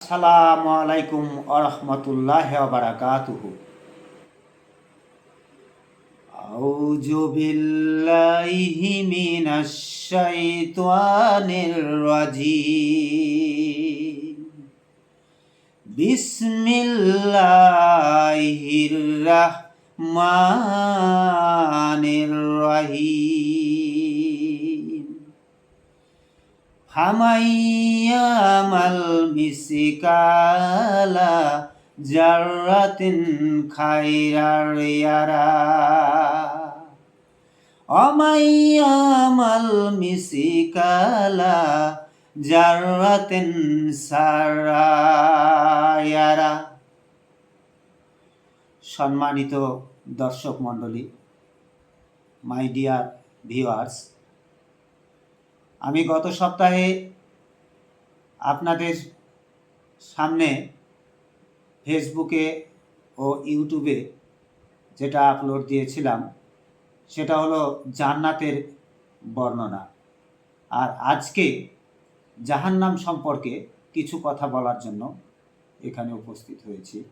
আসসালামু আলাইকুম আরহামতুল্লাহ বারাকাতুহু। আউযু বিল্লাহি মিনাশ শাইতানির রাজিম। বিসমিল্লাহির রাহমানির রহিম। হামাইয়ামাল মিসিকালা জাররাতিন খাইরার ইয়ারা। অমাইয়ামাল মিসিকালা জাররাতিন সারায়ারা সম্মানিত দর্শক মণ্ডলী, মাই ডিয়ার ভিউয়ার্স আমি গত সপ্তাহে আপনাদের সামনে ফেসবুকে ও ইউটিউবে যেটা আপলোড দিয়েছিলাম, সেটা হলো জান্নাতের বর্ণনা। আর আজকে জাহান্নাম সম্পর্কে কিছু কথা বলার জন্য এখানে উপস্থিত হয়েছি।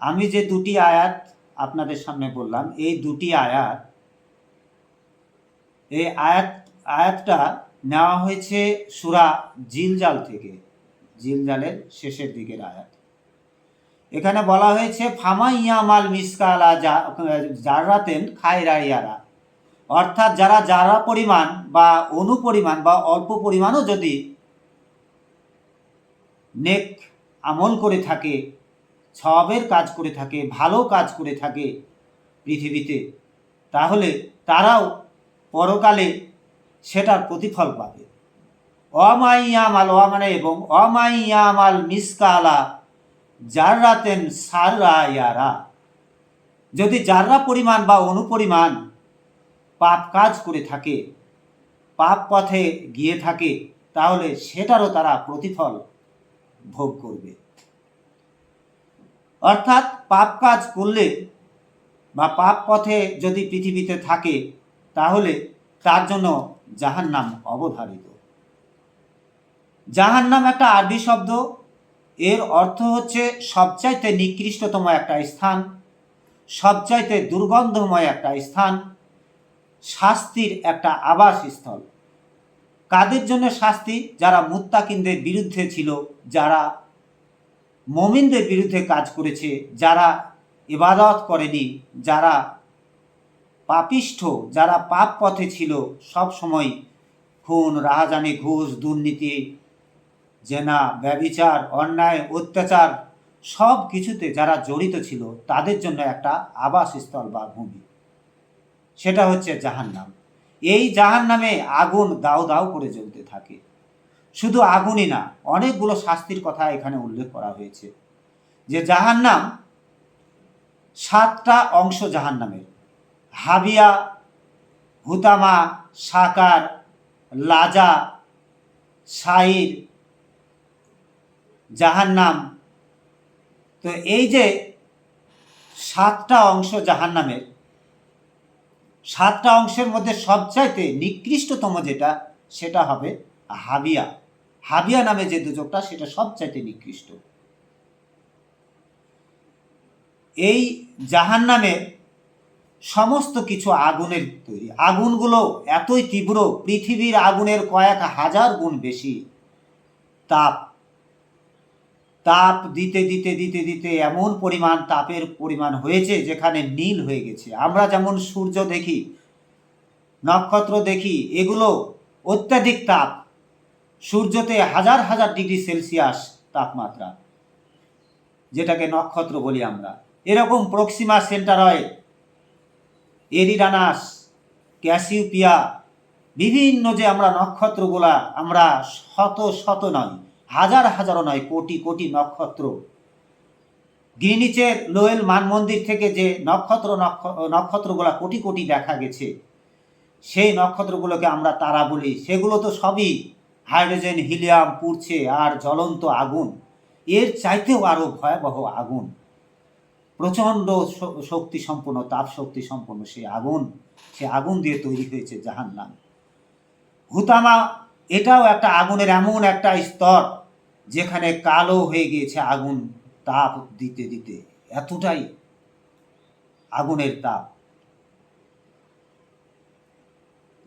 আমি যে দুটি আয়াত আপনাদের সামনে বললাম, এই দুটি আয়াত এই আয়াত, আয়াতটা নেওয়া হয়েছে সুরা জিলজাল থেকে। জিলজালের শেষের দিকের আয়াত। এখানে বলা হয়েছে ফামা ইয়ামাল মিসকালা জাররাতেন খায়রা ইয়ারা। অর্থাৎ যারা যারা পরিমাণ বা অনুপরিমাণ বা অল্প পরিমাণও যদি নেক আমল করে থাকে, সবের কাজ করে থাকে, ভালো কাজ করে থাকে পৃথিবীতে, তাহলে তারাও পরকালে সেটার প্রতিফল পাবে। অমাইয়ামাল অ মানে এবং অমাইয়ামাল মিসকালা জাররাতেন সারায়ারা যদি যাররা পরিমাণ বা অনুপরিমাণ পাপ কাজ করে থাকে, পাপ পথে গিয়ে থাকে, তাহলে সেটারও তারা প্রতিফল ভোগ করবে। অর্থাৎ পাপ কাজ করলে বা পাপ পথে যদি পৃথিবীতে থাকে তাহলে তার জন্য জাহান নাম অবধারিত? জাহান নাম একটা আরবি শব্দ। এর অর্থ হচ্ছে সবচাইতে নিকৃষ্টতম একটা স্থান, সবচাইতে দুর্গন্ধময় একটা স্থান, শাস্তির একটা আবাস স্থল কাদের জন্য শাস্তি? যারা মুত্তাকিনদের বিরুদ্ধে ছিল, যারা মমিনদের বিরুদ্ধে কাজ করেছে, যারা ইবাদত করেনি, যারা পাপিষ্ঠ যারা পাপ পথে ছিল, সব সময় খুন, রাহাজানি, ঘুষ, দুর্নীতি, জেনা ব্যবিচার অন্যায়, অত্যাচার সব কিছুতে যারা জড়িত ছিল, তাদের জন্য একটা আবাসস্থল বা ভূমি। সেটা হচ্ছে জাহান্নাম। এই জাহান্নামে আগুন দাও দাও করে জ্বলতে থাকে। শুধু আগুনই না, অনেকগুলো শাস্তির কথা এখানে উল্লেখ করা হয়েছে। যে জাহান্নাম সাতটা অংশ জাহান্নামের। হাবিয়া, হুতামা, সাকার, লাজা সাইর জাহান্নাম। তো এই যে সাতটা অংশ জাহান্নামের, সাতটা অংশের মধ্যে সবচাইতে নিকৃষ্টতম যেটা, সেটা হবে হাবিয়া। হাবিয়া নামে যে দুযোগটা সেটা সবচাইতে নিকৃষ্ট। এই জাহান্নামের সমস্ত কিছু আগুনের তৈরি। আগুনগুলো এতই তীব্র, পৃথিবীর আগুনের কয়েক হাজার গুণ বেশি। তাপ। তাপ দিতে দিতে দিতে দিতে এমন পরিমাণ তাপের পরিমাণ হয়েছে যেখানে নীল হয়ে গেছে। আমরা যেমন সূর্য দেখি, নক্ষত্র দেখি, এগুলো অত্যাধিক তাপ। সূর্যতে হাজার হাজার ডিগ্রি সেলসিয়াস তাপমাত্রা, যেটাকে নক্ষত্র বলি আমরা। এরকম প্রক্সিমা সেন্টার হয় এরিডানাস ক্যাসিউপিয়া, বিভিন্ন যে আমরা নক্ষত্রগুলা, আমরা শত শত নয়, হাজার হাজারও নয়, কোটি কোটি নক্ষত্র। গ্রিনিচের লোয়েল মানমন্দির থেকে যে নক্ষত্র নক্ষত্রগুলা কোটি কোটি দেখা গেছে, সেই নক্ষত্রগুলোকে আমরা তারা বলি। সেগুলো তো সবই হাইড্রোজেন, হিলিয়াম, পুড়ছে আর জ্বলন্ত আগুন। এর চাইতেও আরও ভয়াবহ আগুন। প্রচণ্ড শক্তি সম্পন্ন, তাপ শক্তি সম্পন্ন সেই আগুন সে আগুন দিয়ে তৈরি হয়েছে জাহান্নাম। হুতামা, এটাও একটা আগুনের এমন একটা স্তর যেখানে কালো হয়ে গিয়েছে আগুন, তাপ দিতে দিতে, এতটাই আগুনের তাপ।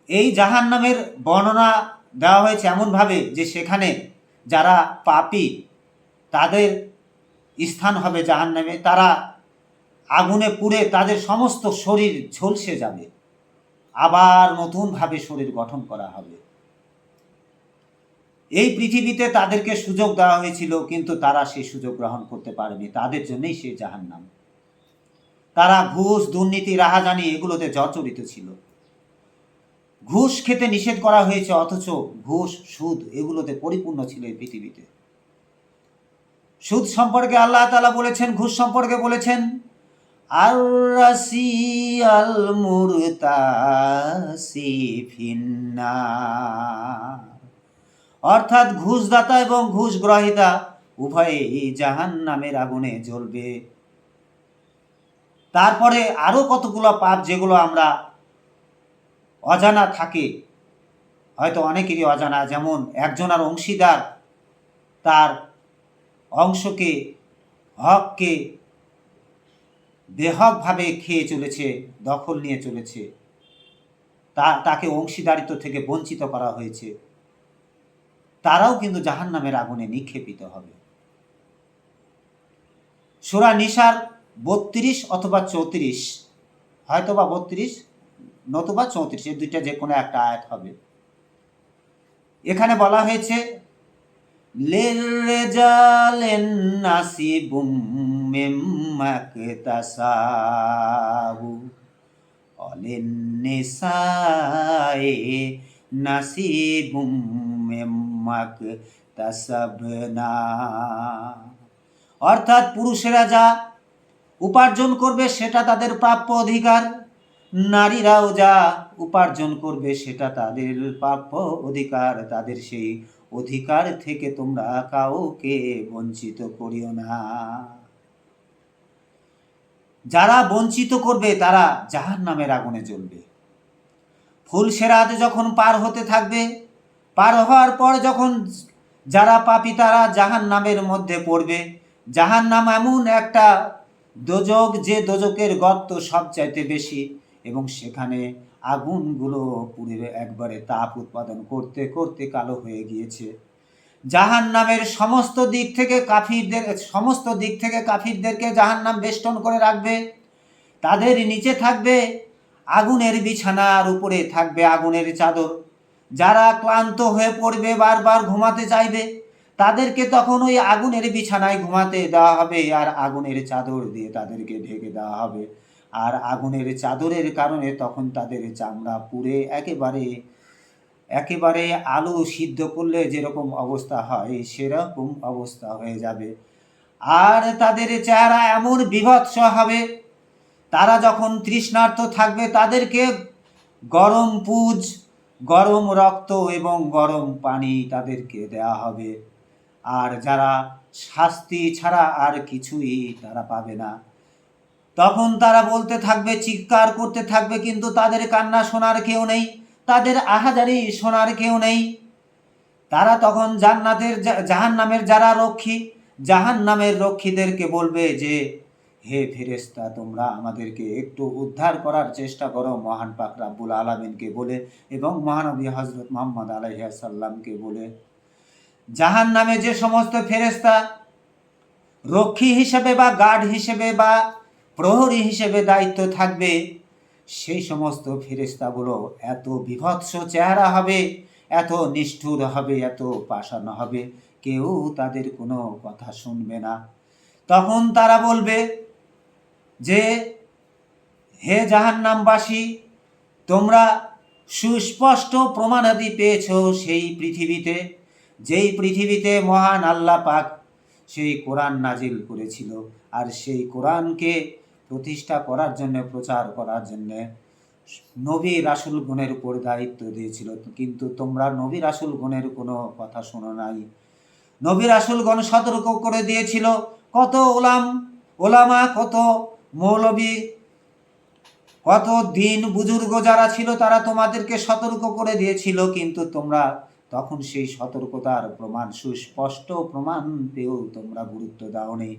এই জাহান নামের বর্ণনা দেওয়া হয়েছে এমনভাবে যে সেখানে যারা পাপী, তাদের স্থান হবে জাহান নামে তারা আগুনে পুড়ে তাদের সমস্ত শরীর ঝলসে যাবে। আবার নতুনভাবে শরীর গঠন করা হবে। এই পৃথিবীতে তাদেরকে সুযোগ দেওয়া হয়েছিল, কিন্তু তারা সেই সুযোগ গ্রহণ করতে পারেনি। তাদের জন্যই সেই জাহান্নাম। তারা ঘুষ, দুর্নীতি, রাহাজানি এগুলোতে জর্জরিত ছিল। ঘুষ খেতে নিষেধ করা হয়েছে, অথচ ঘুষ, সুদ এগুলোতে পরিপূর্ণ ছিল এই পৃথিবীতে। সুদ সম্পর্কে আল্লাহ তালা বলেছেন, ঘুষ সম্পর্কে বলেছেন আর রাসি আল অর্থাৎ ঘুষদাতা এবং ঘুষ গ্রহিতা উভয়েই জাহান নামের আগুনে জ্বলবে। তারপরে আরও কতগুলো পাপ যেগুলো আমরা অজানা থাকে, হয়তো অনেকেরই অজানা, যেমন একজনের অংশীদার তার অংশকে, হককে বেহকভাবে খেয়ে চলেছে, দখল নিয়ে চলেছে। তা, তাকে অংশীদারিত্ব থেকে বঞ্চিত করা হয়েছে। তারাও কিন্তু জাহান নামের আগুনে নিক্ষেপিত হবে। সুরা নিশার বত্রিশ অথবা চৌত্রিশ হয়তো বা বত্রিশ, নতুবা চৌত্রিশ, এই দুইটা যে কোনো একটা আয়াত হবে। এখানে বলা হয়েছে লিররিজালিন নাসিবুম মিম্মা কাতাসাবু অলিন্নিসাই নাসিবুম মিম্মা কাতাসাবনা অর্থাৎ পুরুষেরা যা উপার্জন করবে, সেটা তাদের প্রাপ্য অধিকার। নারীরাও যা উপার্জন করবে, সেটা তাদের প্রাপ্য অধিকার। তাদের সেই অধিকার থেকে তোমরা কাউকে বঞ্চিত করিও না। যারা বঞ্চিত করবে, তারা জাহান নামের আগুনে জ্বলবে। ফুল সেরাত যখন পার হতে থাকবে, পার হওয়ার পর যখন যারা পাপি, তারা জাহান নামের মধ্যে পড়বে। জাহান নাম এমন একটা দোজক, যে দোজকের গর্ত সবচাইতে বেশি এবং সেখানে আগুনগুলো পুড়ে একবারে তাপ উৎপাদন করতে করতে কালো হয়ে গিয়েছে। জাহান নামের সমস্ত দিক থেকে কাফিরদের, সমস্ত দিক থেকে কাফিরদেরকে জাহান নাম বেষ্টন করে রাখবে। তাদের নিচে থাকবে আগুনের বিছানার উপরে থাকবে আগুনের চাদর। যারা ক্লান্ত হয়ে পড়বে, বারবার ঘুমাতে চাইবে, তাদেরকে তখন ওই আগুনের বিছানায় ঘুমাতে দেওয়া হবে আর আগুনের চাদর দিয়ে তাদেরকে ঢেকে দেওয়া হবে। আর আগুনের চাদরের কারণে তখন তাদের চামড়া পুড়ে একেবারে একেবারে আলু সিদ্ধ করলে যেরকম অবস্থা হয়, সেরকম অবস্থা হয়ে যাবে। আর তাদের চেহারা এমন বিভৎস হবে, তারা যখন তৃষ্ণার্ত থাকবে, তাদেরকে গরম পুজ, গরম রক্ত এবং গরম পানি তাদেরকে দেওয়া হবে। আর যারা শাস্তি ছাড়া আর কিছুই তারা পাবে না। তখন তারা বলতে থাকবে, চিৎকার করতে থাকবে, কিন্তু তাদের কান্না শোনার কেউ নেই, তাদের আহাজারি শোনার কেউ নেই। তারা তখন জান্নাতের জাহান নামের যারা রক্ষী জাহান নামের রক্ষীদেরকে বলবে যে, হে ফেরেস্তা তোমরা আমাদেরকে একটু উদ্ধার করার চেষ্টা করো। মহান পাক রাব্বুল আলমিনকে বলে এবং মহানবী হজরত মোহাম্মদ আলহাসাল্লামকে বলে জাহান নামে যে সমস্ত ফেরেস্তা রক্ষী হিসেবে বা গার্ড হিসেবে বা প্রহরী হিসেবে দায়িত্ব থাকবে। সেই সমস্ত ফেরেস্তাগুলো এত বিভৎস চেহারা হবে, এত নিষ্ঠুর হবে, এত পাষাণ হবে। কেউ তাদের কোনো কথা শুনবে না। তখন তারা বলবে যে, হে জাহান্নামবাসী, তোমরা সুস্পষ্ট প্রমাণাদি পেয়েছ সেই পৃথিবীতে, যেই পৃথিবীতে মহান আল্লাহ পাক সেই কোরআন নাজিল করেছিল। আর সেই কোরআনকে প্রতিষ্ঠা করার জন্য, প্রচার করার জন্য নবী রাসুল গুণের উপর দায়িত্ব দিয়েছিল। কিন্তু তোমরা নবী রাসুল গুণের কোনো কথা শোনো নাই। নবী রাসুলগণ সতর্ক করে দিয়েছিল। কত ওলাম, ওলামা, কত মৌলবী, কত দিন বুজুর্গ যারা ছিল তারা তোমাদেরকে সতর্ক করে দিয়েছিল। কিন্তু তোমরা তখন সেই সতর্কতার প্রমাণ, সুস্পষ্ট প্রমাণ পেয়েও তোমরা গুরুত্ব দাওনি।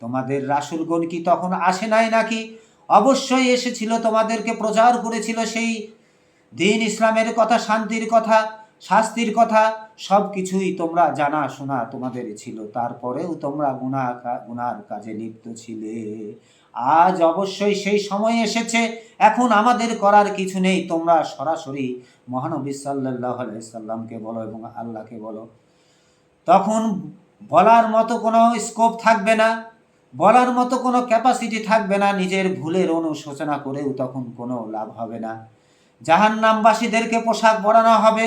তোমাদের রাসুলগণ কি তখন আসে নাই নাকি? অবশ্যই এসেছিল, তোমাদেরকে প্রচার করেছিল সেই দিন ইসলামের কথা, শান্তির কথা, শাস্তির কথা সব কিছুই তোমরা জানা শোনা তোমাদের ছিল। তারপরেও তোমরা গুণা গুনার কাজে লিপ্ত ছিলে। আজ অবশ্যই সেই সময় এসেছে, এখন আমাদের করার কিছু নেই। তোমরা সরাসরি মহানবী সাল্লাহ সাল্লামকে বলো এবং আল্লাহকে বলো। তখন বলার মতো কোনো স্কোপ থাকবে না। বলার মতো কোনো ক্যাপাসিটি থাকবে না, নিজের ভুলের অনুশোচনা করেও তখন কোনো লাভ হবে না। জাহান্নামবাসীদেরকে পোশাক পরানো হবে।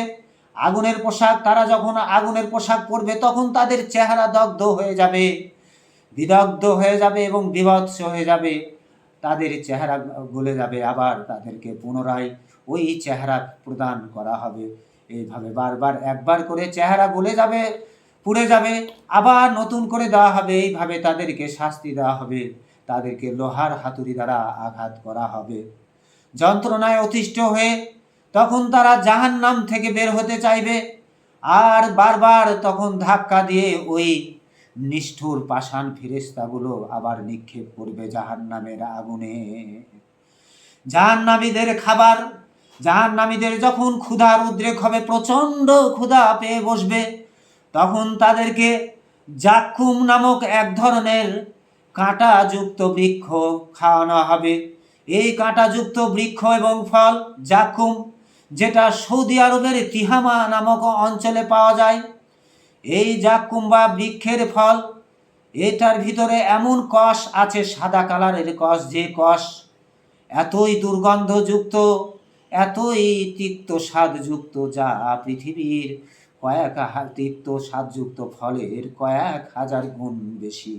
আগুনের পোশাক, তারা যখন আগুনের পোশাক পরবে, তখন তাদের চেহারা দগ্ধ হয়ে যাবে। বিদগ্ধ হয়ে যাবে এবং বিভৎস হয়ে যাবে। তাদের চেহারা গলে যাবে, আবার তাদেরকে পুনরায় ওই চেহারা প্রদান করা হবে। এইভাবে বারবার একবার করে চেহারা গলে যাবে। পুড়ে যাবে। আবার নতুন করে দেওয়া হবে। এইভাবে তাদেরকে শাস্তি দেওয়া হবে। তাদেরকে লোহার হাতুড়ি দ্বারা আঘাত করা হবে। যন্ত্রণায় অতিষ্ঠ হয়ে তখন তারা জাহান নাম থেকে বের হতে চাইবে। আর বারবার তখন ধাক্কা দিয়ে ওই নিষ্ঠুর পাষাণ ফিরেস্তাগুলো আবার নিক্ষেপ করবে জাহান নামের আগুনে। জাহান্নামীদের খাবার, জাহান্নামীদের যখন ক্ষুধার উদ্রেক হবে, প্রচণ্ড ক্ষুধা পেয়ে বসবে। তখন তাদেরকে জাক্কুম নামক এক ধরনের কাঁটাযুক্ত বৃক্ষ খাওয়ানো হবে। এই কাঁটাযুক্ত বৃক্ষ এবং ফল জাকুম যেটা সৌদি আরবের তিহামা নামক অঞ্চলে পাওয়া যায়। এই জাকুম বা বৃক্ষের ফল, এটার ভিতরে এমন কষ আছে, সাদা কালারের কষ, যে কষ এতই দুর্গন্ধযুক্ত, এতই তিক্ত স্বাদযুক্ত, যা পৃথিবীর কয়েক তিক্ত স্বাদযুক্ত ফলের কয়েক হাজার গুণ বেশি।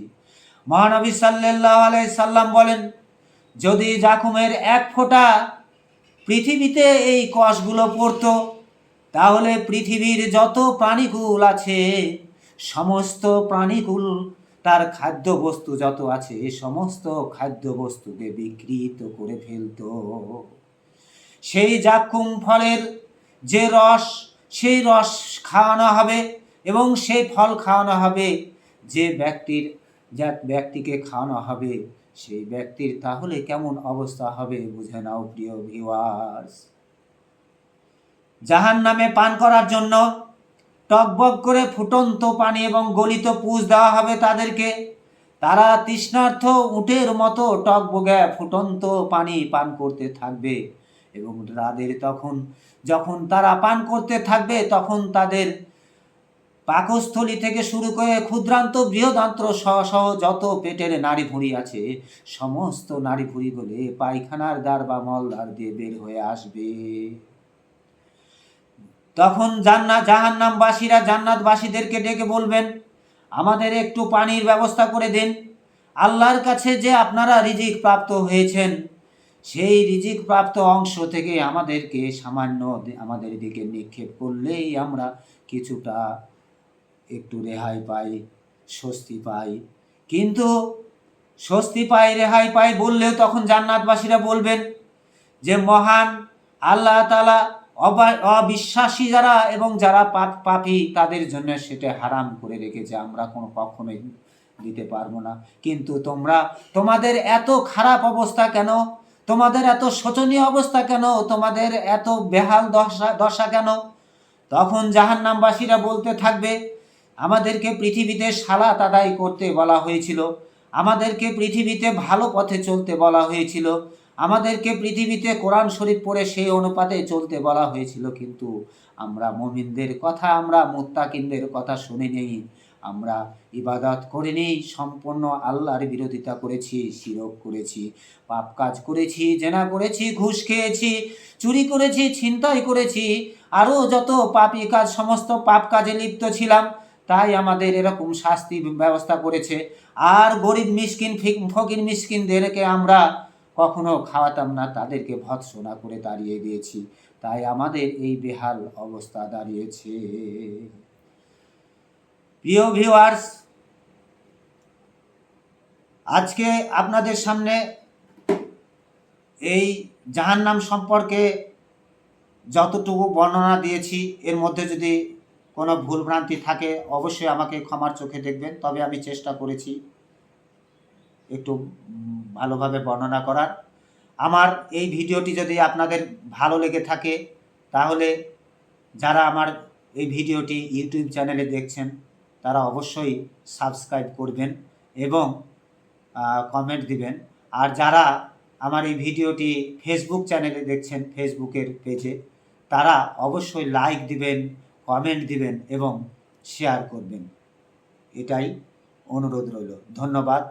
মহানবী সাল্লাহ আলাই সাল্লাম বলেন, যদি জাকুমের এক ফোঁটা পৃথিবীতে এই কষগুলো পড়তো, তাহলে পৃথিবীর যত প্রাণীকুল আছে, সমস্ত প্রাণীকুল, তার খাদ্য বস্তু যত আছে, সমস্ত খাদ্য বস্তুকে বিকৃত করে ফেলত। সেই জাকুম ফলের যে রস সেই রস খাওয়ানো হবে এবং সেই ফল খাওয়ানো হবে। যে ব্যক্তির, যা ব্যক্তিকে খাওয়ানো হবে, সেই ব্যক্তির তাহলে কেমন অবস্থা হবে বুঝে নাও প্রিয় ভিওয়ার্স জাহান নামে পান করার জন্য টকবক করে ফুটন্ত পানি এবং গলিত পুষ দেওয়া হবে তাদেরকে। তারা তৃষ্ণার্থ উটের মতো টকবগে ফুটন্ত পানি পান করতে থাকবে। এবং তাদের তখন, যখন তারা পান করতে থাকবে, তখন তাদের পাকস্থলী থেকে শুরু করে ক্ষুদ্রান্ত বৃহদান্ত্র সহ সহ যত পেটের নাড়ি ভুঁড়ি আছে, সমস্ত নাড়ি ভুঁড়িগুলো পায়খানার দ্বার বা মলদ্বার দিয়ে বের হয়ে আসবে। তখন জান্নাত, জাহান্নামবাসীরা জান্নাতবাসীদেরকে ডেকে বলবেন, আমাদের একটু পানির ব্যবস্থা করে দিন। আল্লাহর কাছে যে আপনারা রিজিক প্রাপ্ত হয়েছেন সেই রিজিক প্রাপ্ত অংশ থেকে আমাদেরকে সামান্য আমাদের দিকে নিক্ষেপ করলেই আমরা কিছুটা একটু রেহাই পাই, স্বস্তি পাই। কিন্তু স্বস্তি পাই, রেহাই পাই বললেও তখন জান্নাতবাসীরা বলবেন যে, মহান আল্লাহ তালা অবিশ্বাসী যারা এবং যারা পাপ পাপি, তাদের জন্য সেটা হারাম করে রেখেছে। আমরা কোনো কখনোই দিতে পারব না। কিন্তু তোমরা, তোমাদের এত খারাপ অবস্থা কেন তোমাদের এত শোচনীয় অবস্থা কেন? তোমাদের এত বেহাল দশা দশা কেন? তখন জাহান্নামবাসীরা বলতে থাকবে, আমাদেরকে পৃথিবীতে সালাত আদায় করতে বলা হয়েছিল। আমাদেরকে পৃথিবীতে ভালো পথে চলতে বলা হয়েছিল। আমাদেরকে পৃথিবীতে কোরআন শরীফ পড়ে সেই অনুপাতে চলতে বলা হয়েছিল। কিন্তু আমরা মমিনদের কথা, আমরা মোত্তাকিনদের কথা শুনে নেই আমরা ইবাদত করিনি সম্পূর্ণ আল্লাহর বিরোধিতা করেছি, শিরক করেছি, পাপ কাজ করেছি, জেনা করেছি, ঘুষ খেয়েছি, চুরি করেছি, ছিনতাই করেছি আরও যত পাপি কাজ, সমস্ত পাপ কাজে লিপ্ত ছিলাম, তাই আমাদের এরকম শাস্তি ব্যবস্থা করেছে। আর গরিব মিসকিন ফকির মিসকিনদেরকে আমরা কখনো খাওয়াতাম না, তাদেরকে ভৎসনা করে দাঁড়িয়ে দিয়েছি, তাই আমাদের এই বেহাল অবস্থা দাঁড়িয়েছে। প্রিয় ভিউয়ার্স আজকে আপনাদের সামনে এই জাহান্নাম সম্পর্কে যতটুকু বর্ণনা দিয়েছি, এর মধ্যে যদি কোনো ভুলভ্রান্তি থাকে, অবশ্যই আমাকে ক্ষমার চোখে দেখবেন। তবে আমি চেষ্টা করেছি একটু ভালোভাবে বর্ণনা করার। আমার এই ভিডিওটি যদি আপনাদের ভালো লেগে থাকে, তাহলে যারা আমার এই ভিডিওটি ইউটিউব চ্যানেলে দেখছেন তারা অবশ্যই সাবস্ক্রাইব করবেন এবং কমেন্ট দিবেন। আর যারা আমার এই ভিডিওটি ফেসবুক চ্যানেলে দেখছেন ফেসবুকের পেজে তারা অবশ্যই লাইক দিবেন কমেন্ট দিবেন এবং শেয়ার করবেন। এটাই অনুরোধ রইল। ধন্যবাদ।